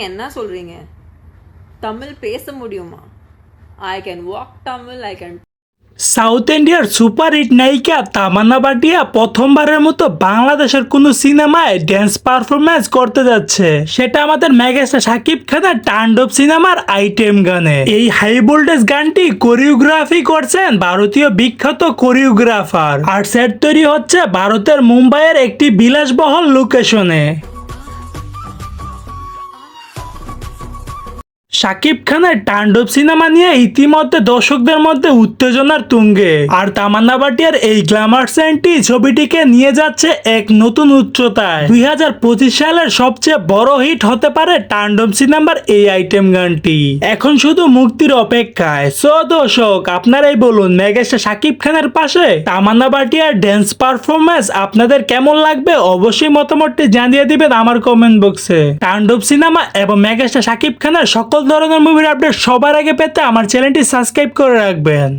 என்ன சொல்றீங்க தமிழ் பேச முடியுமா I can walk Tamil I can south ইন্ডিয়ার সুপারহিট নায়িকা তামান্না বাটিয়া প্রথমবারের মতো বাংলাদেশের কোনো সিনেমায় ড্যান্স পারফরমেন্স করতে যাচ্ছে সেটা আমাদের মেগাস্টার সাকিব খানের টান্ডব সিনেমার আইটেম গানে এই হাই ভোল্টেজ গানটি কোরিওগ্রাফি করছেন ভারতীয় বিখ্যাত কোরিওগ্রাফার আর সেট তৈরি হচ্ছে ভারতের মুম্বাইয়ের একটি বিলাসবহল লোকেশনে শাকিব খানের তাণ্ডব সিনেমা নিয়ে ইতিমধ্যে দর্শকদের মধ্যে উত্তেজনার তুঙ্গে। আর তামান্না ভাটিয়ার এই গ্ল্যামার সেন্টটি ছবিটিকে নিয়ে যাচ্ছে এক নতুন উচ্চতায়। দুই হাজার পঁচিশ সালের সবচেয়ে বড় হিট হতে পারে তাণ্ডব সিনেমার এই আইটেম গানটি। এখন শুধু মুক্তির অপেক্ষায়। সো দর্শক, আপনারাই বলুন, মেগাস্টার শাকিব খানের পাশে তামান্না ভাটিয়ার ড্যান্স পারফরমেন্স আপনাদের কেমন লাগবে? অবশ্যই মতামতটি জানিয়ে দিবেন আমার কমেন্ট বক্সে তাণ্ডব সিনেমা এবং মেগাস্টার শাকিব খানের সকল ধরনের মুভির আপডেট সবার আগে পেতে আমার চ্যানেলটি সাবস্ক্রাইব করে রাখবেন।